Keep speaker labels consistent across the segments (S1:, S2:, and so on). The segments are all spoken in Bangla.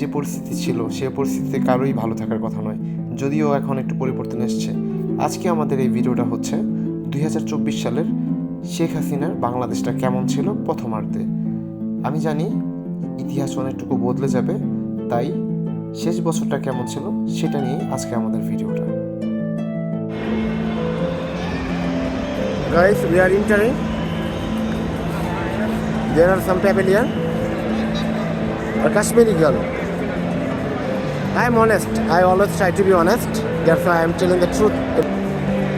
S1: যে পরিস্থিতি ছিল সে পরিস্থিতিতে কারোই ভালো থাকার কথা নয় যদিও এখন একটু পরিবর্তন এসছে আজকে আমাদের এই ভিডিওটা হচ্ছে দুই হাজার চব্বিশ সালের শেখ হাসিনার বাংলাদেশটা কেমন ছিল প্রথমার্ধে আমি জানি ইতিহাস অনেকটুকু বদলে যাবে তাই শেষ বছরটা কেমন ছিল সেটা নিয়ে আজকে আমাদের ভিডিওটা
S2: Guys, we are entering. There are some pavilion. A Kashmiri girl. I am honest. I always try to be honest. That's why I am telling the truth.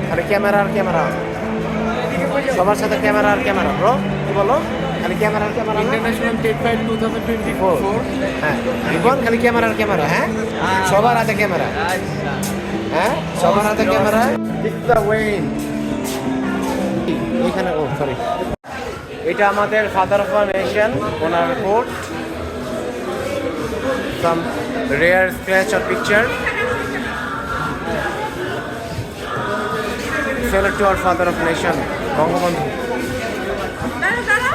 S2: খালি ক্যামেরা আর ক্যামেরা। সবার সাথে ক্যামেরা আর ক্যামেরা ব্রো। কি বলো? খালি ক্যামেরা আর camera
S3: international tech fight two thousand twenty four
S2: হ্যাঁ। রিপন খালি ক্যামেরা আর ক্যামেরা হ্যাঁ? সবার হাতে ক্যামেরা। হ্যাঁ? সবার হাতে ক্যামেরা। ওয়েন এখানে ও সরি এটা আমাদের father of a nation owner coat. Some rare scratch or picture salute to our father of nation Bangabandhu
S4: দাঁড়া দাঁড়া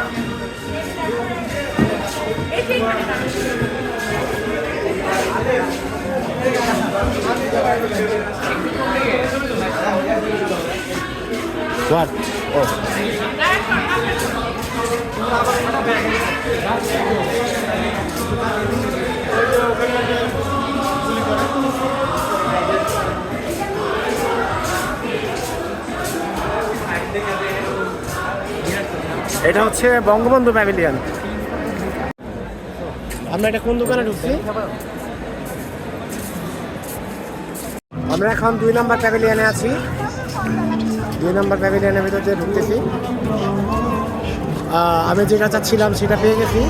S2: এটা হচ্ছে বঙ্গবন্ধু প্যাভিলিয়ন। আমরা এটা কোন দোকানে ঢুকছি? আমরা এখন দুই নম্বর প্যাভিলিয়নে আছি। দুই নম্বর প্যাভিলিয়নের ভিতর দিয়ে ঢুকতেছি। আমি যেটা চাচ্ছিলাম সেটা পেয়ে গেছি।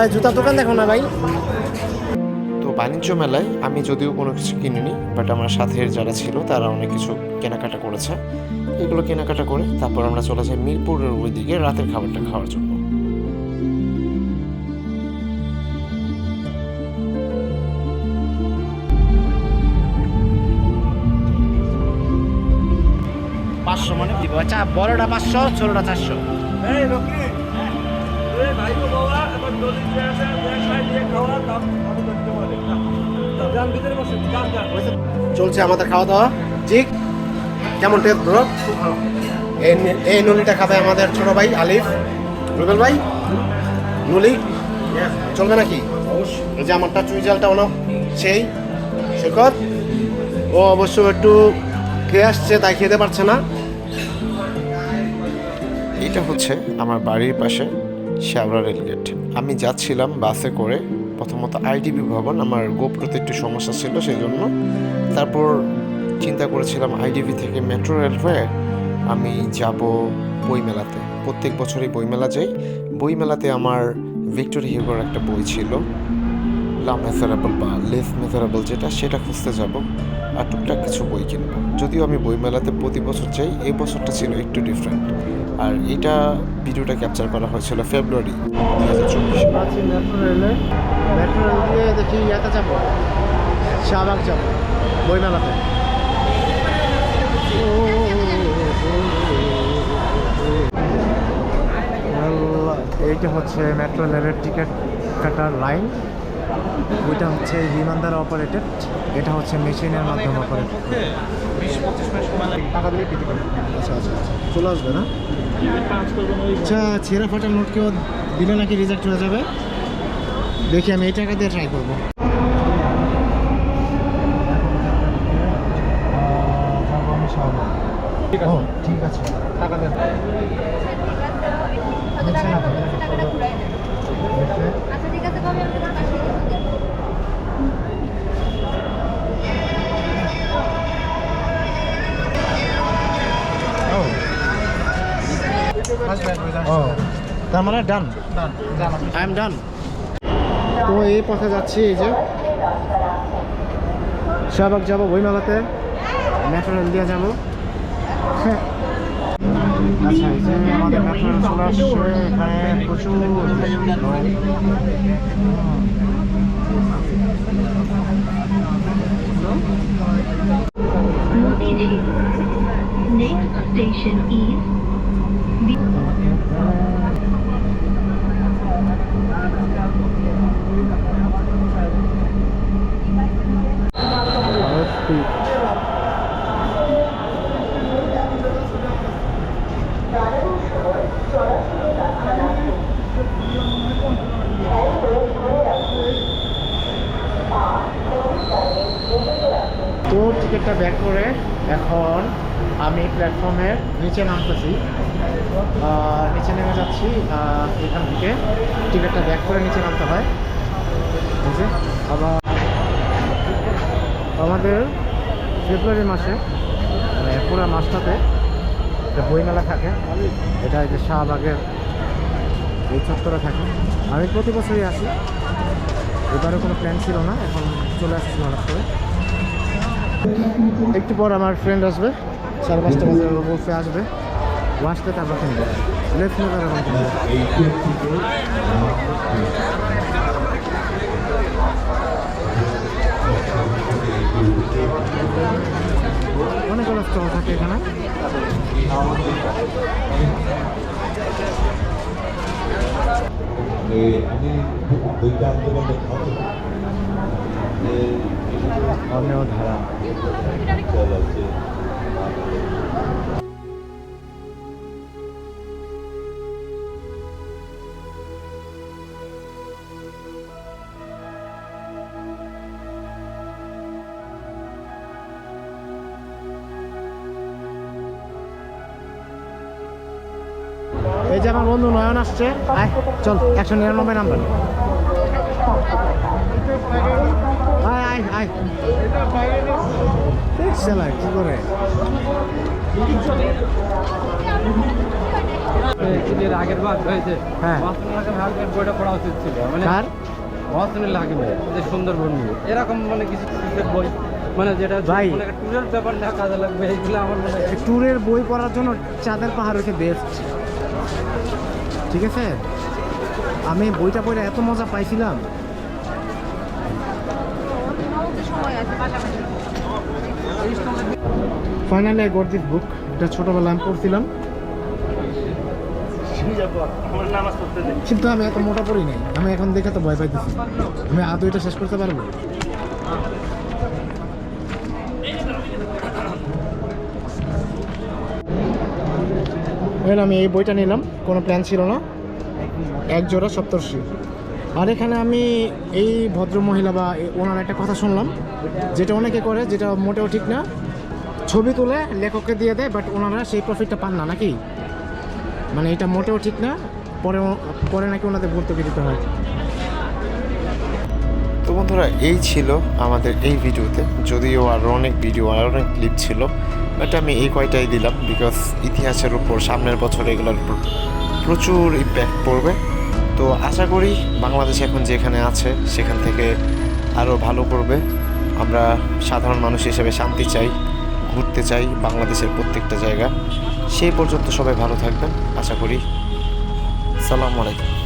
S2: এই, জুতার দোকান দেখো না ভাই।
S1: বাণিজ্য মেলায় আমি যদিও কোনো কিছু কিনিনি বাট আমার সাথের যারা ছিল তারা অনেক কিছু কেনাকাটা করেছে। এগুলো কেনাকাটা করে তারপর আমরা চলে যাই মিরপুরের ওই দিকে রাতের খাবারটা খাওয়ার জন্য।
S2: পাঁচশো মানে দিব আচ্ছা বড়টা পাঁচশো ছোটটা চারশো।
S3: এই
S2: চলছে আমাদের খাওয়া দাওয়া। ঠিক কেমন টেস্ট ব্রো এই নলিটা খাবে আমাদের ছোট ভাই আলিফ। রুবেল ভাই? নলি? চলবে নাকি? এই যে আমারটা চুই জালটা হলো সেই সৈকত ও অবশ্য একটু খেয়ে আসছে তাই খেতে পারছে না।
S1: এটা হচ্ছে আমার বাড়ির পাশে শ্যাওড়া রেলগেট। আমি যাচ্ছিলাম বাসে করে প্রথমত আইডিবি ভবন আমার গোপ্রতে একটু সমস্যা ছিল সেই জন্য তারপর চিন্তা করেছিলাম আইডিবি থেকে মেট্রো রেল হয়ে আমি যাব বইমেলাতে। প্রত্যেক বছরই বইমেলা যাই। বইমেলাতে আমার ভিক্টোরি হিগোর একটা বই ছিল। লা মেসারেবল বা লেস মেসারেবল যেটা সেটা খুঁজতে যাব আর টুকটাক কিছু বই কিনবো। যদিও আমি বইমেলাতে প্রতি বছর যাই এই বছরটা ছিল একটু ডিফারেন্ট আর এটা ভিডিওটা ক্যাপচার করা হয়েছিল ফেব্রুয়ারি দুই হাজার চব্বিশ।
S2: দেখি ইয়াতে যাব শাহবাগ যাব বইমেলাতে এইটা হচ্ছে মেট্রো রেলের টিকিট কাটার লাইন ওইটা হচ্ছে বিমান দ্বারা অপারেটেড এটা হচ্ছে মেশিনের মাধ্যমে অপারেটেড টাকা দিলে টিকিট আচ্ছা আচ্ছা আচ্ছা। চলে আসবে না? আচ্ছা ছেঁড়া ফাটা নোট কেউ দিলে নাকি রিজেক্ট হয়ে যাবে? দেখি আমি এই টাকা দিয়ে ট্রাই করব। ও ঠিক আছে। টাকা দেন?
S4: আচ্ছা ঠিক আছে
S2: তার মানে ডান। আই এম ডান তো এই পথে যাচ্ছি এই যে। শাহবাগ যাব বইমেলাতে। মেট্রো রেল দিয়ে যাব। হ্যাঁ। আচ্ছা এই যে আমাদের মেট্রো রেল চলে আসছে এখানে প্রচুর
S5: Next station is
S2: টিকিটটা ব্যাক করে এখন আমি প্ল্যাটফর্মের নিচে নামতেছি। নিচে নেমে যাচ্ছি এখান থেকে। টিকিটটা ব্যাক করে নিচে নামতে হয়। বুঝে আবার আমাদের ফেব্রুয়ারি মাসে মানে পুরো মাসটাতে একটা বইমেলা থাকে। এটা যে শাহবাগের এই চত্বরে থাকে। আমি প্রতি বছরই আসি। এবারে কোনো প্ল্যান ছিল না, এখন চলে আসছি হঠাৎ করে। একটু পর আমার ফ্রেন্ড আসবে। সাড়ে পাঁচটা বাজে ও বলছে আসবে। ও আসলে তারপর কিনবে লেফট নেবে এখন কিনবে অনেকগুলো স্টল থাকে এখানে। অন্য ধারা। যে আমার বন্ধু নয়ন আসছে আয় চল একশো নিরানব্বই নাম্বার। আয় আয় আয়। শালা, কি করে?
S6: এর আগের বার হয়েছে।
S2: হ্যাঁ।
S6: বইটা পড়া উচিত ছিল। মানে
S2: কার?
S6: মহাসনুল হাকিমের যে সুন্দরবন নিয়ে। এরকম মানে কিছু কিছু বই মানে যেটা
S2: ভাই।
S6: ট্যুরের ব্যাপার না কাজে লাগবে এইগুলো আমার মনে হয়
S2: ট্যুরের বই পড়ার জন্য চাঁদের পাহাড় হচ্ছে বেস্ট ঠিক আছে? আমি বইটা পড়ে এত মজা পাইছিলাম। ফাইনালি আই গট বুক এটা ছোটবেলা আমি পড়ছিলাম। কিন্তু আমি এত মোটা পড়ি নাই, আমি এখন দেখে তো ভয় পাইতেছি। আমি আদৌ এটা শেষ করতে পারব? এই আমি এই বইটা নিলাম, কোনো প্ল্যান ছিল না। এক জোড়া সপ্তর্ষি। আর এখানে আমি এই ভদ্র মহিলা বা ওনার একটা কথা শুনলাম, যেটা অনেকে করে, যেটা মোটেও ঠিক না। ছবি তুলে লেখককে দিয়ে দেয় বাট ওনারা সেই প্রফিটটা পান না, নাকি? মানে এটা মোটেও ঠিক না পরে পরে নাকি ওনাদের ভর্তুকি দিতে হয়।
S1: তো বন্ধুরা, এই ছিল আমাদের এই ভিডিওতে। যদিও আরও অনেক ভিডিও আর অনেক ক্লিপ ছিল বাট আমি এই কয়টাই দিলাম বিকজ ইতিহাসের উপর, সামনের বছর এগুলোর উপর প্রচুর ইম্প্যাক্ট পড়বে। তো আশা করি বাংলাদেশ এখন যেখানে আছে, সেখান থেকে আরও ভালো করবে আমরা সাধারণ মানুষ হিসেবে শান্তি চাই, ঘুরতে চাই বাংলাদেশের প্রত্যেকটা জায়গা। সেই পর্যন্ত সবাই ভালো থাকবেন। আশা করি। সালামু আলাইকুম।